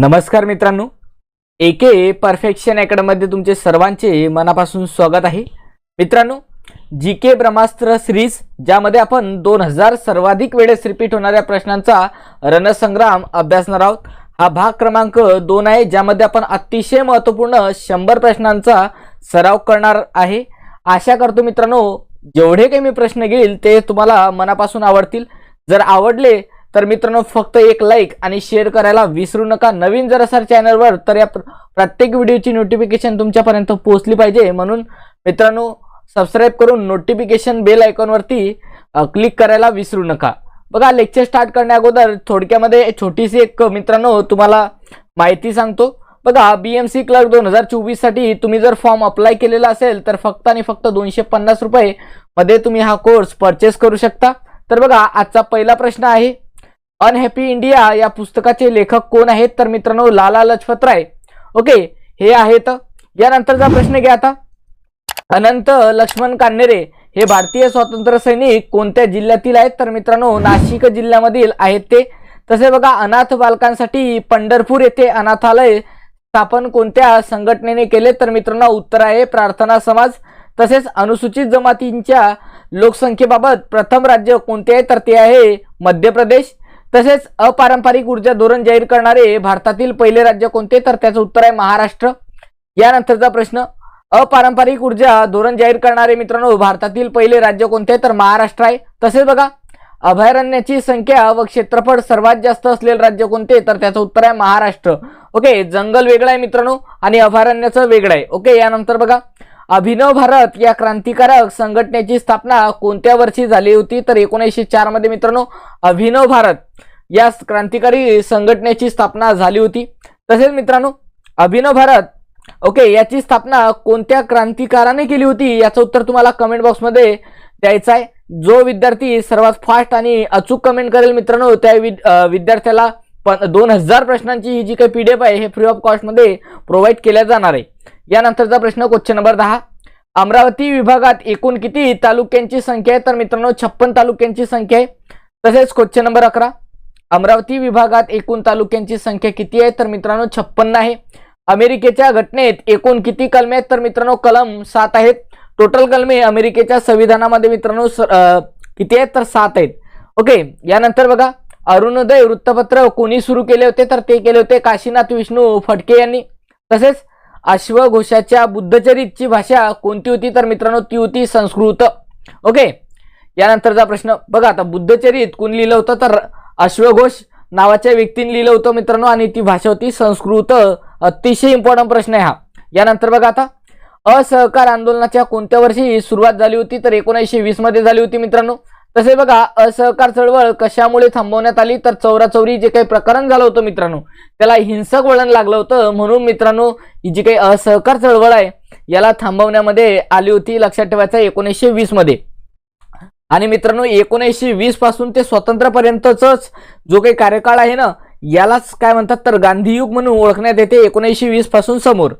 नमस्कार मित्रांनो. एके परफेक्शन अकॅडमीमध्ये तुमचे सर्वांचे मनापासून स्वागत आहे. मित्रांनो जी के ब्रह्मास्त्र सिरीज ज्यामध्ये आपण दोन हजार सर्वाधिक वेळेस रिपीट होणाऱ्या प्रश्नांचा रणसंग्राम अभ्यासणार आहोत. हा भाग क्रमांक दोन आहे ज्यामध्ये आपण अतिशय महत्त्वपूर्ण शंभर प्रश्नांचा सराव करणार आहे. आशा करतो मित्रांनो जेवढे काही मी प्रश्न घेईल ते तुम्हाला मनापासून आवडतील. जर आवडले तर मित्रांनो फक्त एक लाईक आणि शेअर करायला विसरू नका. नवीन जर असाल चॅनलवर तर या प्र- प्रत्येक व्हिडिओची नोटिफिकेशन तुमच्यापर्यंत पोहोचली पाहिजे. म्हणून मित्रांनो सबस्क्राईब करून नोटिफिकेशन बेल आयकॉनवरती क्लिक करायला विसरू नका. बघा लेक्चर स्टार्ट करण्या अगोदर थोडक्यामध्ये छोटीशी एक मित्रांनो तुम्हाला माहिती सांगतो. बघा बी एम सी क्लर्क दोन हजार चोवीससाठी तुम्ही जर फॉर्म अप्लाय केलेला असेल तर फक्त आणि फक्त दोनशे पन्नास रुपये मध्ये तुम्ही हा कोर्स परचेस करू शकता. तर बघा आजचा पहिला प्रश्न आहे अनहॅपी इंडिया या पुस्तकाचे लेखक कोण आहेत तर मित्रांनो लाला लजपतराय ओके हे आहेत. यानंतरचा प्रश्न घ्या आता. अनंत लक्ष्मण कान्हेरे हे भारतीय स्वातंत्र्य सैनिक कोणत्या जिल्ह्यातील आहेत? तर मित्रांनो नाशिक जिल्ह्यामधील आहेत ते. तसे बघा अनाथ बालकांसाठी पंढरपूर येथे अनाथालय स्थापन कोणत्या संघटनेने केले? तर मित्रांनो उत्तर आहे प्रार्थना समाज. तसेच अनुसूचित जमातींच्या लोकसंख्येबाबत प्रथम राज्य कोणते आहे? तर ते आहे मध्य प्रदेश. तसेच अपारंपरिक ऊर्जा धोरण जाहीर करणारे भारतातील पहिले राज्य कोणते? तर त्याचं उत्तर आहे महाराष्ट्र. यानंतरचा प्रश्न अपारंपरिक ऊर्जा धोरण जाहीर करणारे मित्रांनो भारतातील पहिले राज्य कोणते? तर महाराष्ट्र आहे. तसेच बघा अभयारण्याची संख्या व क्षेत्रफळ सर्वात जास्त असलेले राज्य कोणते? तर त्याचं उत्तर आहे महाराष्ट्र. ओके जंगल वेगळं आहे मित्रांनो आणि अभयारण्याचं वेगळं आहे. ओके यानंतर बघा अभिनव भारत या क्रांतिकारक संघटनेची स्थापना कोणत्या वर्षी झाली होती? तर एकोणीसशे चारमध्ये मित्रांनो अभिनव भारत या क्रांतिकारी संघटनेची स्थापना झाली होती. तसेच मित्रांनो अभिनव भारत ओके याची स्थापना कोणत्या क्रांतिकाराने केली होती? याचं उत्तर तुम्हाला कमेंट बॉक्समध्ये द्यायचं आहे. जो विद्यार्थी सर्वात फास्ट आणि अचूक कमेंट करेल मित्रांनो त्या विद- विद्यार्थ्याला पण दोन हजार प्रश्नांची ही जी काही पी डी एफ आहे हे फ्री ऑफ कॉस्टमध्ये प्रोव्हाइड केल्या जाणार आहे. यानंतरचा प्रश्न क्वेश्चन नंबर दहा. अमरावती विभागात एकूण किती तालुक्यांची संख्या आहे? तर मित्रांनो छप्पन तालुक्यांची संख्या आहे. तसेच क्वेश्चन नंबर अकरा. अमरावती विभागात एकूण तालुक्यांची संख्या किती आहे? तर मित्रांनो छप्पन्न आहे. अमेरिकेच्या घटनेत एकूण किती कलमे आहेत? तर मित्रांनो कलम सात आहेत. टोटल कलमे अमेरिकेच्या संविधानामध्ये मित्रांनो स- किती आहेत? तर सात आहेत. ओके यानंतर बघा. अरुणोदय वृत्तपत्र कोणी सुरू केले होते? तर ते केले होते काशीनाथ विष्णू फडके यांनी. तसेच अश्वघोषाच्या बुद्धचरितची भाषा कोणती होती? तर मित्रांनो ती होती संस्कृत. ओके? यानंतरचा प्रश्न. बघा आता बुद्धचरित कोण लिहिलं होतं? तर अश्वघोष नावाच्या व्यक्तीने लिहिलं होतं मित्रांनो आणि ती भाषा होती संस्कृत. अतिशय इम्पॉर्टंट प्रश्न आहे हा. यानंतर बघा आता. असहकार आंदोलनाच्या कोणत्या वर्षी सुरुवात झाली होती? तर एकोणीसशे वीसमध्ये झाली होती मित्रांनो. तसे बघा असहकार चळवळ कशामुळे थांबवण्यात आली? तर चौराचौरी जे काही प्रकरण झालं होतं मित्रांनो त्याला हिंसक वळण लागलं होतं. म्हणून मित्रांनो ही जी काही असहकार चळवळ आहे याला थांबवण्यामध्ये आली होती लक्षात ठेवायचं एकोणीसशे वीसमध्ये. आणि मित्रांनो एकोणीसशे वीसपासून ते स्वातंत्र्यापर्यंतच जो काही कार्यकाळ आहे ना यालाच काय म्हणतात तर गांधीयुग म्हणून ओळखण्यात येते एकोणीसशे वीसपासून समोर.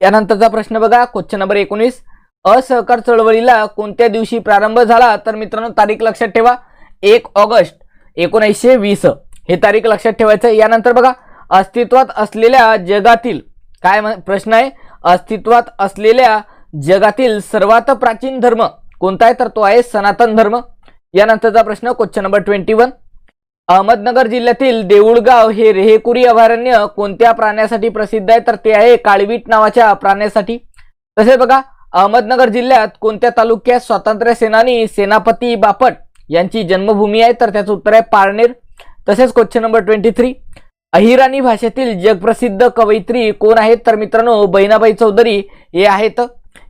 यानंतरचा प्रश्न बघा क्वेश्चन नंबर एकोणीस. असहकार चळवळीला कोणत्या दिवशी प्रारंभ झाला तर मित्रांनो तारीख लक्षात ठेवा. एक ऑगस्ट एकोणीसशे वीस. हे तारीख लक्षात ठेवायचं यानंतर बघा अस्तित्वात असलेल्या जगातील काय म्हण- प्रश्न आहे? अस्तित्वात असलेल्या जगातील सर्वात प्राचीन धर्म कोणता आहे? तर तो आहे सनातन धर्म. यानंतरचा प्रश्न question number twenty one. Ahmednagar जिल्ह्यातील देऊळगाव हे रेहेकुरी अभयारण्य कोणत्या प्राण्यासाठी प्रसिद्ध आहे? तर ते आहे काळवीट नावाच्या प्राण्यासाठी. तसेच बघा अहमदनगर जिल्ह्यात कोणत्या तालुक्यात स्वातंत्र्य सेनानी सेनापती बापट यांची जन्मभूमी आहे? तर त्याचं उत्तर आहे पारनेर. तसेच question number twenty three. Ahirani भाषेतील जगप्रसिद्ध कवयित्री कोण आहेत? तर मित्रांनो बहिणाबाई चौधरी हे आहेत.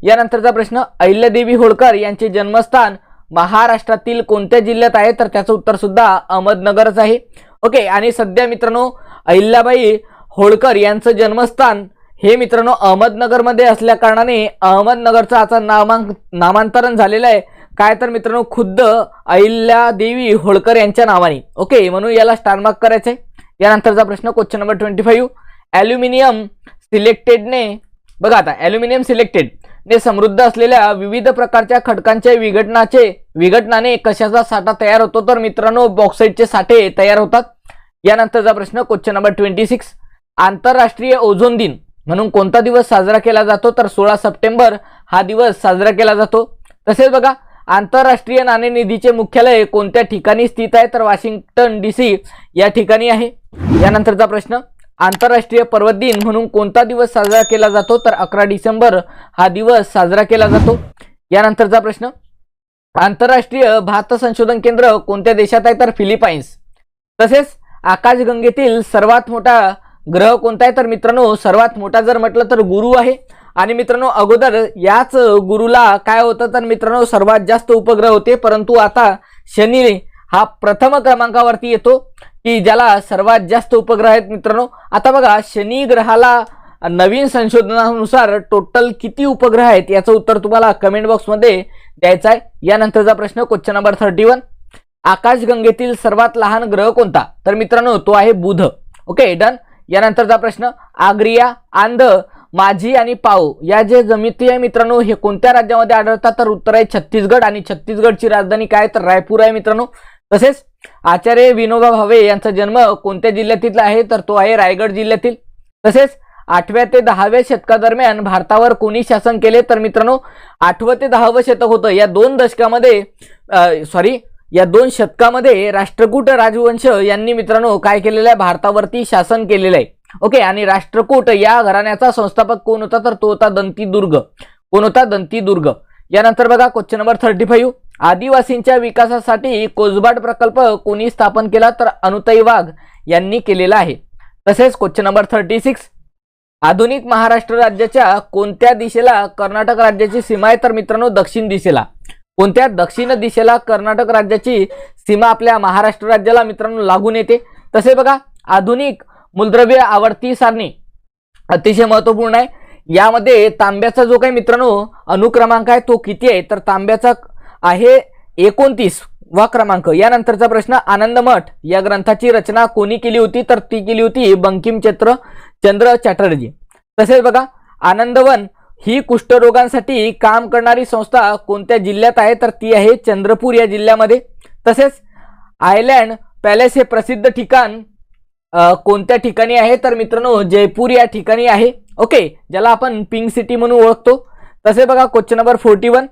यानंतरचा प्रश्न अहिल्यादेवी होळकर यांचे जन्मस्थान महाराष्ट्रातील कोणत्या जिल्ह्यात आहे? तर त्याचं उत्तर सुद्धा अहमदनगरच आहे. ओके आणि सध्या मित्रांनो अहिल्याबाई होळकर यांचं जन्मस्थान हे मित्रांनो अहमदनगरमध्ये असल्या कारणाने अहमदनगरचं आता नामांक नामांतरण झालेलं आहे. काय तर मित्रांनो खुद्द अहिल्यादेवी होळकर यांच्या नावाने. ओके म्हणून याला स्टारमार्क करायचं आहे यानंतरचा प्रश्न question number twenty five aluminium सिलेक्टेडने बघा आता ॲल्युमिनियम सिलेक्टेड ने समृद्ध असलेल्या विविध प्रकारच्या खडकांच्या विघटनाचे विघटनाने कशाचा साठा तयार होतो? तर मित्रांनो बॉक्साईटचे साठे तयार होतात. यानंतरचा प्रश्न क्वेश्चन नंबर ट्वेंटी सिक्स आंतरराष्ट्रीय ओझोन दिन. म्हणून कोणता दिवस साजरा केला जातो तर सोळा सप्टेंबर हा दिवस साजरा केला जातो. तसेच बघा आंतरराष्ट्रीय नाणेनिधीचे मुख्यालय कोणत्या ठिकाणी स्थित आहे तर वॉशिंग्टन डी सी या ठिकाणी आहे. यानंतरचा प्रश्न आंतरराष्ट्रीय पर्वत दिन म्हणून कोणता दिवस साजरा केला जातो तर अकरा डिसेंबर हा दिवस साजरा केला जातो. यानंतरचा प्रश्न आंतरराष्ट्रीय भात संशोधन केंद्र कोणत्या देशात आहे तर फिलिपाईन्स. तसेच आकाशगंगेतील सर्वात मोठा ग्रह कोणता आहे तर मित्रांनो सर्वात मोठा जर म्हटलं तर गुरु आहे. आणि मित्रांनो अगोदर याच गुरुला काय होतं? तर मित्रांनो सर्वात जास्त उपग्रह होते. परंतु आता शनी हा प्रथम क्रमांकावरती येतो की ज्याला सर्वात जास्त उपग्रह आहेत मित्रांनो. आता बघा शनी ग्रहाला नवीन संशोधनानुसार टोटल किती उपग्रह आहेत? याचं उत्तर तुम्हाला कमेंट बॉक्समध्ये द्यायचं आहे. यानंतरचा प्रश्न क्वेश्चन नंबर थर्टी वन आकाशगंगेतील सर्वात लहान ग्रह कोणता? तर मित्रांनो तो आहे बुध. ओके डन यानंतरचा प्रश्न आग्रिया आंध माझी आणि पाऊ या जे जमिती आहे मित्रांनो हे कोणत्या राज्यामध्ये आढळतात? तर उत्तर आहे छत्तीसगड आणि छत्तीसगडची राजधानी काय तर रायपूर आहे मित्रांनो. तसेच आचार्य विनोबा भावे यांचा जन्म कोणत्या जिल्ह्यातील आहे? तर तो आहे रायगड जिल्ह्यातील. तसेच आठव्या ते दहाव्या शतकादरम्यान भारतावर कोणी शासन केले? तर मित्रांनो आठवं ते दहावं शतक होतं. या दोन दशकामध्ये सॉरी या दोन शतकामध्ये राष्ट्रकूट राजवंश यांनी मित्रांनो काय केलेलं आहे? भारतावरती शासन केलेलं आहे. ओके आणि राष्ट्रकूट या घराण्याचा संस्थापक कोण होता? तर तो होता दंती दुर्ग कोण होता? दंती दुर्ग यानंतर बघा क्वेश्चन नंबर थर्टी फाईव्ह आदिवासींच्या विकासासाठी कोजबाट प्रकल्प कोणी स्थापन केला? तर अनुतई वाघ यांनी केलेला आहे. तसेच क्वेश्चन नंबर थर्टी सिक्स आधुनिक महाराष्ट्र राज्याच्या कोणत्या दिशेला कर्नाटक राज्याची सीमा आहे? तर मित्रांनो दक्षिण दिशेला. कोणत्या दक्षिण दिशेला कर्नाटक राज्याची सीमा आपल्या महाराष्ट्र राज्याला मित्रांनो लागून येते? तसे बघा आधुनिक मूलद्रव्य आवर्ती सारणी अतिशय महत्त्वपूर्ण आहे. यामध्ये तांब्याचा जो काही मित्रांनो अनुक्रमांक आहे तो किती आहे? तर तांब्याचा आहे एकोणतीस वा क्रमांक. यानंतरचा प्रश्न आनंद मठ या ग्रंथाची रचना कोणी केली होती? तर ती केली होती बंकिमचंद्र चंद्र चॅटर्जी. तसेच बघा आनंदवन ही कुष्ठरोगांसाठी काम करणारी संस्था कोणत्या जिल्ह्यात आहे? तर ती आहे चंद्रपूर या जिल्ह्यामध्ये. तसेच आयलँड पॅलेस हे प्रसिद्ध ठिकाण कोणत्या ठिकाणी आहे? तर मित्रांनो जयपूर या ठिकाणी आहे. ओके ज्याला आपण पिंक सिटी म्हणून ओळखतो. तसे बघा question number forty one.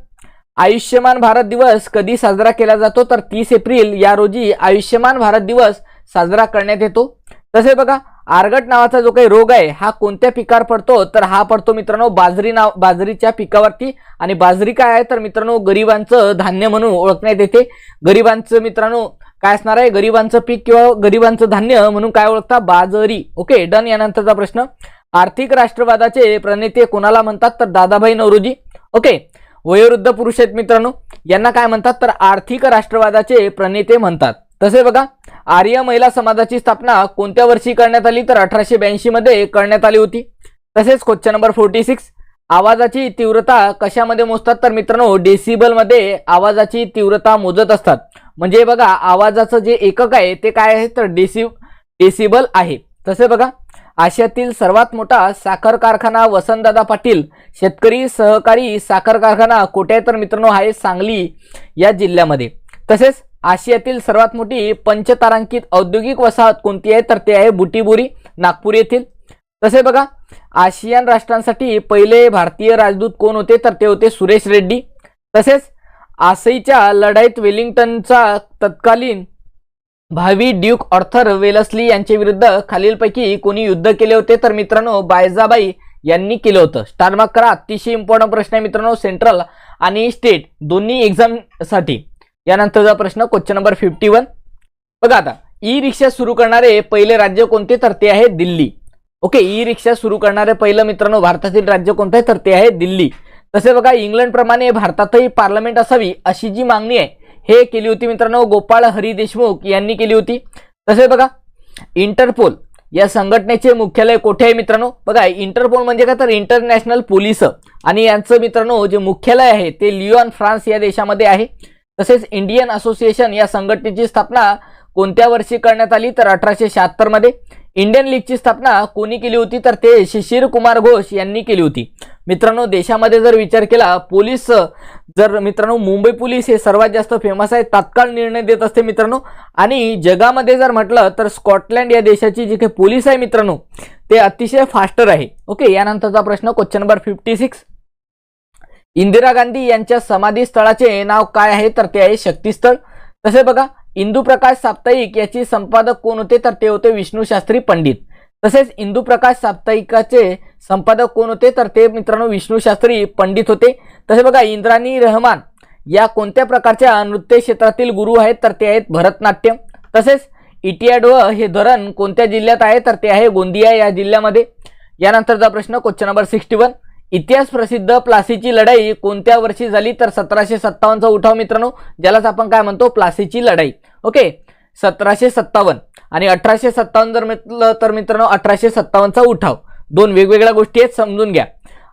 Ayushman Bharat दिवस कधी साजरा केला जातो? तर तीस एप्रिल या रोजी आयुष्यमान भारत दिवस साजरा करण्यात येतो. तसे बघा आरगट नावाचा जो काही रोग आहे हा कोणत्या पिकावर पडतो? तर हा पडतो मित्रांनो बाजरी नाव बाजरीच्या पिकावरती. आणि बाजरी काय आहे? तर मित्रांनो गरिबांचं धान्य म्हणून ओळखण्यात येते. गरिबांचं मित्रांनो काय असणार आहे? गरिबांचं पीक किंवा गरिबांचं धान्य म्हणून काय ओळखता? बाजरी. ओके डन यानंतरचा प्रश्न. आर्थिक राष्ट्रवादाचे प्रणेते कोणाला म्हणतात? तर दादाभाई नवरोजी. ओके वयोवृद्ध पुरुष आहेत मित्रांनो. यांना काय म्हणतात? तर आर्थिक राष्ट्रवादाचे प्रणेते म्हणतात. तसे बघा आर्य महिला समाजाची स्थापना कोणत्या वर्षी करण्यात आली? तर अठराशे ब्याऐंशी मध्ये करण्यात आली होती. तसेच क्वेश्चन नंबर फोर्टी सिक्स आवाजाची तीव्रता कशामध्ये मोजतात? तर मित्रांनो डेसिबलमध्ये आवाजाची तीव्रता मोजत असतात. म्हणजे बघा आवाजाचं जे एकक आहे ते काय आहे? तर डेसि डेसिबल आहे. तसे बघा आशियातील सर्वात मोठा साखर कारखाना वसंतदादा पाटील शेतकरी सहकारी साखर कारखाना कुठे आहे? तर मित्रांनो आहे सांगली या जिल्ह्यामध्ये. तसेच आशियातील सर्वात मोठी पंचतारांकित औद्योगिक वसाहत कोणती आहे? तर ते आहे बुटीबुरी नागपूर येथील. तसे बघा आशियान राष्ट्रांसाठी पहिले भारतीय राजदूत कोण होते? तर ते होते सुरेश रेड्डी. तसेच आसईच्या लढाईत वेलिंग्टनचा तत्कालीन भावी ड्यूक ऑर्थर वेलस्ली यांच्या विरुद्ध खालीलपैकी कोणी युद्ध केले होते? तर मित्रांनो बायजाबाई यांनी केलं होतं. स्टारमार्क करा. अतिशय इम्पॉर्टंट प्रश्न आहे मित्रांनो सेंट्रल आणि स्टेट दोन्ही एक्झामसाठी यानंतरचा प्रश्न क्वेश्चन नंबर फिफ्टी वन बघा आता ई रिक्षा सुरू करणारे पहिले राज्य कोणते? तर ते आहे दिल्ली. ओके ई रिक्षा सुरू करणारे पहिलं मित्रांनो भारतातील राज्य कोणतं? आहे तर ते आहे दिल्ली. तसे बघा इंग्लंडप्रमाणे भारतातही पार्लमेंट असावी अशी जी मागणी आहे हे केली होती मित्रांनो गोपाळ हरी देशमुख यांनी केली होती. तसे बघा इंटरपोल या संघटनेचे मुख्यालय कुठे आहे मित्रांनो? बघा इंटरपोल म्हणजे काय? तर इंटरनॅशनल पोलीस. आणि यांचं मित्रांनो जे मुख्यालय आहे ते लिओन फ्रान्स या देशामध्ये आहे. तसेच इंडियन असोसिएशन या संघटनेची स्थापना कोणत्या वर्षी करण्यात आली तर अठराशे शहात्तरमध्ये? इंडियन लीगची स्थापना कोणी केली होती तर ते शिशिर कुमार घोष यांनी केली होती. मित्रांनो देशामध्ये जर विचार केला पोलीस जर मित्रांनो मुंबई पोलीस हे सर्वात जास्त फेमस आहे तात्काळ निर्णय देत असते मित्रांनो. आणि जगामध्ये जर म्हटलं तर स्कॉटलँड या देशाची जी काही पोलीस आहे मित्रांनो ते अतिशय फास्टर आहे. ओके यानंतरचा प्रश्न question number fifty six Indira Gandhi यांच्या समाधी स्थळाचे नाव काय आहे तर ते आहे शक्तीस्थळ. तसे बघा इंदू प्रकाश साप्ताहिक याची संपादक कोण होते तर ते होते विष्णू शास्त्री पंडित. तसेच इंदू प्रकाश साप्ताहिकाचे संपादक कोण होते तर ते मित्रांनो विष्णू शास्त्री पंडित होते. तसे बघा इंद्राणी रहमान या कोणत्या प्रकारच्या नृत्य क्षेत्रातील गुरु आहेत तर ते आहेत भरतनाट्यम. तसेच इटियाडव हे धरण कोणत्या जिल्ह्यात आहे तर ते आहे गोंदिया या जिल्ह्यामध्ये. यानंतरचा प्रश्न क्वेश्चन नंबर सिक्स्टी वन. इतिहास प्रसिद्ध प्लासीची लढाई कोणत्या वर्षी झाली तर सतराशे सत्तावन्नचा उठाव मित्रांनो ज्यालाच आपण काय म्हणतो प्लासीची लढाई. ओके? सतराशे सत्तावन्न आणि अठराशे सत्तावन्न जर म्हटलं तर मित्रांनो अठराशे सत्तावन्नचा उठाव. दोन वेगवेगळ्या गोष्टी आहेत समजून घ्या.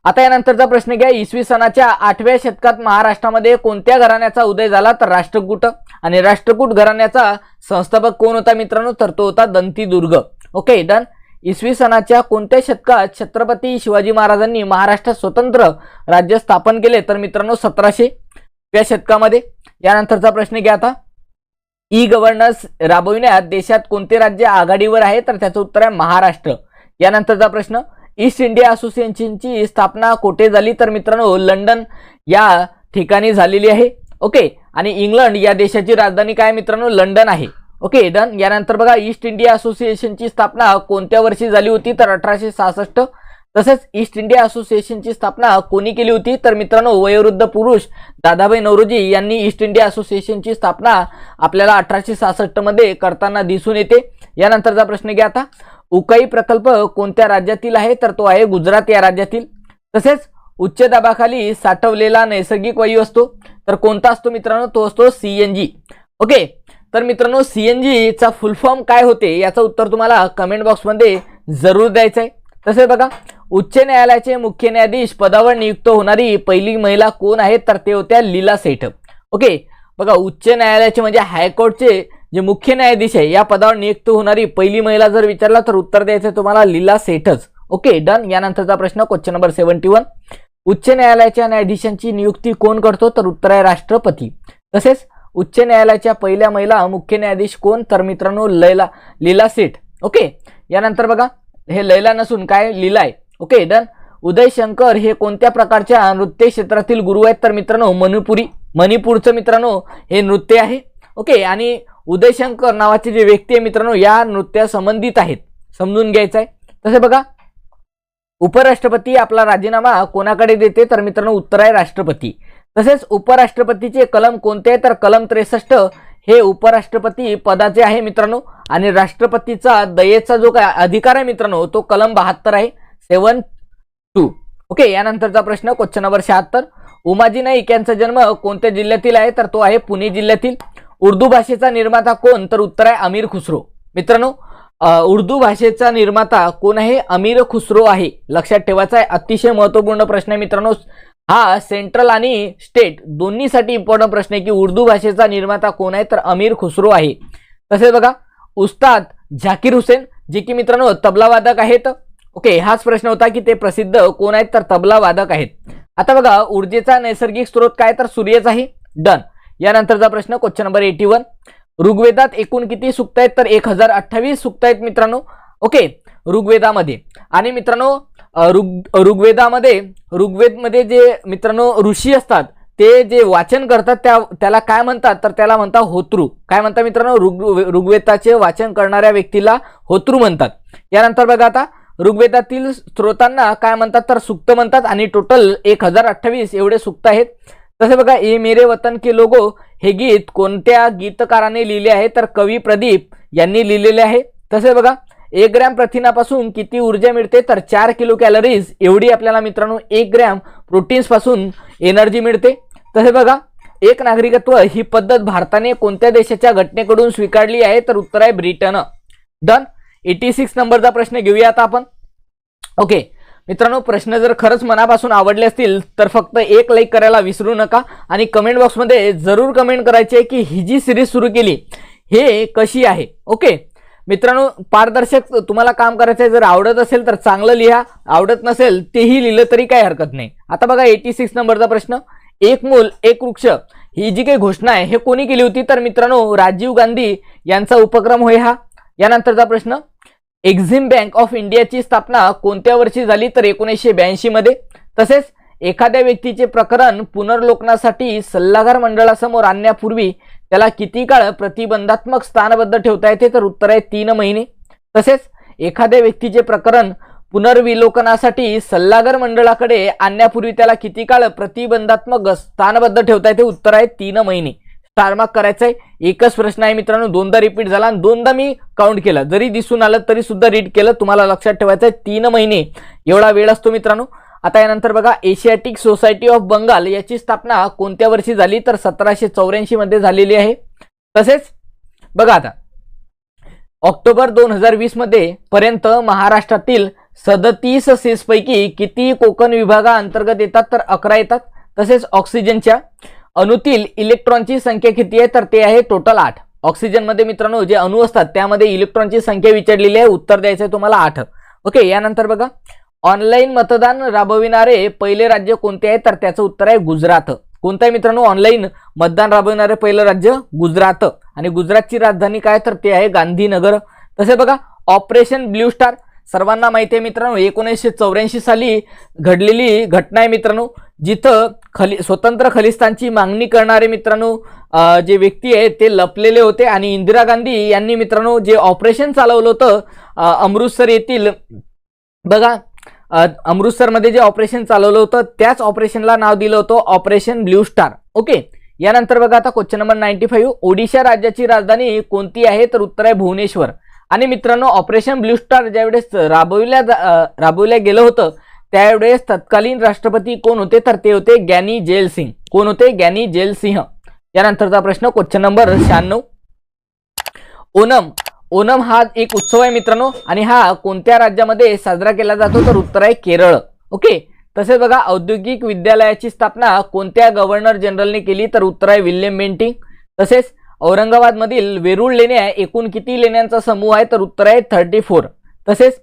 आता यानंतरचा प्रश्न घ्या. इसवी सणाच्या आठव्या शतकात महाराष्ट्रामध्ये कोणत्या घराण्याचा उदय झाला तर राष्ट्रकूट आणि राष्ट्रकूट घराण्याचा संस्थापक कोण होता मित्रांनो तर तो होता दंतीदुर्ग. Okay done? इसवी सणाच्या कोणत्या शतकात छत्रपती शिवाजी महाराजांनी महाराष्ट्रात स्वतंत्र राज्य स्थापन केले तर मित्रांनो सतराशे या शतकामध्ये. यानंतरचा प्रश्न घ्या आता. ई गव्हर्नन्स राबविण्यात देशात कोणते राज्य आघाडीवर आहे तर त्याचं उत्तर आहे महाराष्ट्र. यानंतरचा प्रश्न ईस्ट इंडिया असोसिएशनची स्थापना कोठे झाली तर मित्रांनो लंडन या ठिकाणी झालेली आहे. ओके आणि इंग्लंड या देशाची राजधानी काय मित्रांनो? लंडन आहे. Okay done. यानंतर बघा ईस्ट इंडिया असोसिएशनची स्थापना कोणत्या वर्षी झाली होती? तर अठराशे सहासष्ट. तसेच ईस्ट इंडिया असोसिएशनची स्थापना कोणी केली होती? तर मित्रांनो वयोवृद्ध पुरुष दादाभाई नवरोजी यांनी ईस्ट इंडिया असोसिएशनची स्थापना आपल्याला अठराशे सहासष्टमध्ये करताना दिसून येते. यानंतरचा प्रश्न घ्या आता. उकाई प्रकल्प कोणत्या राज्यातील आहे? तर तो आहे गुजरात या राज्यातील. तसेच उच्च दाबाखाली साठवलेला नैसर्गिक वायू असतो. तर कोणता असतो मित्रांनो? तो असतो सीएनजी ओके तर मित्रांनो सी एन जीचा फुल फॉर्म काय होते याचं उत्तर तुम्हाला कमेंट बॉक्समध्ये जरूर द्यायचं आहे तसेच बघा उच्च न्यायालयाचे मुख्य न्यायाधीश पदावर नियुक्त होणारी पहिली महिला कोण आहे तर ते होत्या लीला सेठ. ओके बघा उच्च न्यायालयाचे म्हणजे हायकोर्टचे जे मुख्य न्यायाधीश आहे या पदावर नियुक्त होणारी पहिली महिला जर विचारला तर उत्तर द्यायचं आहे तुम्हाला लीला सेठच. ओके डन यानंतरचा प्रश्न क्वेश्चन नंबर सेव्हन्टी वन उच्च न्यायालयाच्या न्यायाधीशांची नियुक्ती कोण करतो? तर उत्तर आहे राष्ट्रपती. तसेच उच्च न्यायालयाच्या पहिल्या महिला मुख्य न्यायाधीश कोण? तर मित्रांनो लैला लीला सेठ. ओके? यानंतर बघा हे लैला नसून काय? लीला आहे. ओके? डन? उदय शंकर हे कोणत्या प्रकारच्या नृत्य क्षेत्रातील गुरु आहेत? तर मित्रांनो मणिपुरी. मणिपूरचं मित्रांनो हे नृत्य आहे. ओके? आणि उदय शंकर नावाचे जे व्यक्ती आहे मित्रांनो या नृत्या संबंधित आहेत. समजून घ्यायचं आहे. तसे बघा उपराष्ट्रपती आपला राजीनामा कोणाकडे देते? तर मित्रांनो उत्तर आहे राष्ट्रपती. तसेच उपराष्ट्रपतीचे कलम कोणते? आहे तर कलम त्रेसष्ट हे उपराष्ट्रपती पदाचे आहे मित्रांनो. आणि राष्ट्रपतीचा दयेचा जो काय अधिकार आहे मित्रांनो तो कलम बहात्तर आहे. सेवन टू. ओके यानंतरचा प्रश्न क्वेश्चन नंबर शहात्तर. उमाजी नाईक यांचा जन्म कोणत्या जिल्ह्यातील आहे? तर तो आहे पुणे जिल्ह्यातील. उर्दू भाषेचा निर्माता कोण? तर उत्तर आहे अमीर खुसरो. मित्रांनो उर्दू भाषेचा निर्माता कोण आहे? अमीर खुसरो आहे. लक्षात ठेवायचा आहे. अतिशय महत्त्वपूर्ण प्रश्न आहे मित्रांनो. हा सेंट्रल आणि स्टेट दोन्हीसाठी इम्पॉर्टंट प्रश्न आहे की उर्दू भाषेचा निर्माता कोण आहे? तर अमीर खुसरो आहे. तसेच बघा उस्ताद झाकीर हुसेन जे की मित्रांनो तबलावादक आहेत. ओके हाच प्रश्न होता की ते प्रसिद्ध कोण आहेत? तर तबलावादक आहेत. आता बघा ऊर्जेचा नैसर्गिक स्रोत काय? तर सूर्यच आहे. डन यानंतरचा प्रश्न क्वेश्चन नंबर एटी वन ऋग्वेदात एकूण किती सुक्त आहेत तर एक हजार अठ्ठावीस सुक्त आहेत मित्रांनो. ओके ऋग्वेदामध्ये. आणि मित्रांनो ऋग ऋग्वेदामध्ये ऋग्वेदमध्ये जे मित्रांनो ऋषी असतात ते जे वाचन करतात त्या त्याला काय म्हणतात? तर त्याला म्हणतात होतृ. काय म्हणतात मित्रांनो? ऋग ऋग्वेदाचे वाचन करणाऱ्या व्यक्तीला होतृ म्हणतात. यानंतर बघा आता ऋग्वेदातील स्त्रोतांना काय म्हणतात? तर सुक्त म्हणतात आणि टोटल एक हजार अठ्ठावीस एवढे सुक्त आहेत. तसे बघा ए मेरे वतन के लोगो हे गीत कोणत्या गीतकाराने लिहिले आहे? तर कवी प्रदीप यांनी लिहिलेले आहे. तसे बघा एक ग्रॅम प्रथिनापासून किती ऊर्जा मिळते? तर चार किलो कॅलरीज एवढी आपल्याला मित्रांनो एक ग्रॅम प्रोटीन्सपासून एनर्जी मिळते. तर हे बघा एक नागरिकत्व ही पद्धत भारताने कोणत्या देशाच्या घटनेकडून स्वीकारली आहे? तर उत्तर आहे ब्रिटन डन एटी सिक्स नंबरचा प्रश्न घेऊया आता आपण. ओके मित्रांनो प्रश्न जर खरंच मनापासून आवडले असतील तर फक्त एक लाईक करायला विसरू नका आणि कमेंट बॉक्समध्ये जरूर कमेंट करायची आहे की ही जी सिरीज सुरू केली हे कशी आहे? ओके मित्रांनो पारदर्शक तुम्हाला काम करायचं आहे जर आवडत असेल तर चांगलं लिहा. आवडत नसेल तेही लिहिलं तरी काही हरकत नाही. आता बघा एटी सिक्स नंबरचा प्रश्न. एक मूल एक वृक्ष ही जी काही घोषणा आहे हे कोणी केली होती? तर मित्रांनो राजीव गांधी यांचा उपक्रम होय हा. यानंतरचा प्रश्न. एक्झिम बँक ऑफ इंडियाची स्थापना कोणत्या वर्षी झाली? तर एकोणीसशे ब्याऐंशी मध्ये. तसेच एखाद्या व्यक्तीचे प्रकरण पुनर्लोकनासाठी सल्लागार मंडळासमोर आणण्यापूर्वी त्याला किती काळ प्रतिबंधात्मक स्थानबद्ध ठेवता येते? तर उत्तर आहे तीन महिने. तसेच एखाद्या व्यक्तीचे प्रकरण पुनर्विलोकनासाठी सल्लागार मंडळाकडे आणण्यापूर्वी त्याला किती काळ प्रतिबंधात्मक स्थानबद्ध ठेवता येते? उत्तर आहे तीन महिने. स्टारमार्क करायचं आहे. एकच प्रश्न आहे मित्रांनो. दोनदा रिपीट झाला आणि दोनदा मी काउंट केला. जरी दिसून आलं तरी सुद्धा रीड केलं. तुम्हाला लक्षात ठेवायचं आहे तीन महिने. एवढा वेळ असतो मित्रांनो. आता यानंतर बघा एशियाटिक सोसायटी ऑफ बंगाल याची स्थापना कोणत्या वर्षी झाली? तर सतराशे चौऱ्याऐंशी मध्ये झालेली आहे. तसेच बघा आता ऑक्टोबर दोन हजार वीसमध्ये पर्यंत महाराष्ट्रातील सदतीस सेसपैकी किती कोकण विभागाअंतर्गत येतात तर अकरा येतात. तसेच ऑक्सिजनच्या अणुतील इलेक्ट्रॉनची संख्या किती आहे? तर ते आहे टोटल आठ. ऑक्सिजनमध्ये मित्रांनो जे अणू असतात त्यामध्ये इलेक्ट्रॉनची संख्या विचारलेली आहे. उत्तर द्यायचं आहे तुम्हाला आठ. ओके यानंतर बघा ऑनलाईन मतदान राबविणारे पहिले राज्य कोणते आहे? तर त्याचं उत्तर आहे गुजरात. कोणतं आहे मित्रांनो? ऑनलाईन मतदान राबविणारे पहिलं राज्य गुजरात. आणि गुजरातची राजधानी काय? तर ते आहे गांधीनगर. तसे बघा ऑपरेशन ब्ल्यू स्टार सर्वांना माहिती आहे मित्रांनो एकोणीसशे चौऱ्याऐंशी साली घडलेली घटना आहे मित्रांनो जिथं खली स्वतंत्र खलिस्तानची मागणी करणारे मित्रांनो जे व्यक्ती आहेत ते लपलेले होते. आणि इंदिरा गांधी यांनी मित्रांनो जे ऑपरेशन चालवलं होतं अमृतसर येथील बघा अमृतसरमध्ये जे ऑपरेशन चालवलं होतं त्याच ऑपरेशनला नाव दिलं होतं ऑपरेशन ब्ल्यू स्टार ओके यानंतर बघा आता question number ninety five Odisha राज्याची राजधानी कोणती आहे? तर उत्तर आहे भुवनेश्वर. आणि मित्रांनो ऑपरेशन ब्ल्यू स्टार ज्यावेळेस राबविल्या जा- राबविल्या गेलं होतं त्यावेळेस तत्कालीन राष्ट्रपती कोण होते? तर ते होते ग्यानी जेल सिंग कोण होते? ग्यानी जेल सिंह यानंतरचा प्रश्न क्वेश्चन नंबर शहाण्णव. ओनम ओनम हा एक उत्सव आहे मित्रांनो. आणि हा कोणत्या राज्यामध्ये साजरा केला जातो? तर उत्तर आहे केरळ. ओके? तसेच बघा औद्योगिक विद्यालयाची स्थापना कोणत्या गव्हर्नर जनरलने केली? तर उत्तर आहे विल्यम बेंटिंग. तसेच औरंगाबादमधील वेरूळ लेण्या एकूण किती लेण्यांचा समूह आहे? तर उत्तर आहे थर्टी फोर तसेच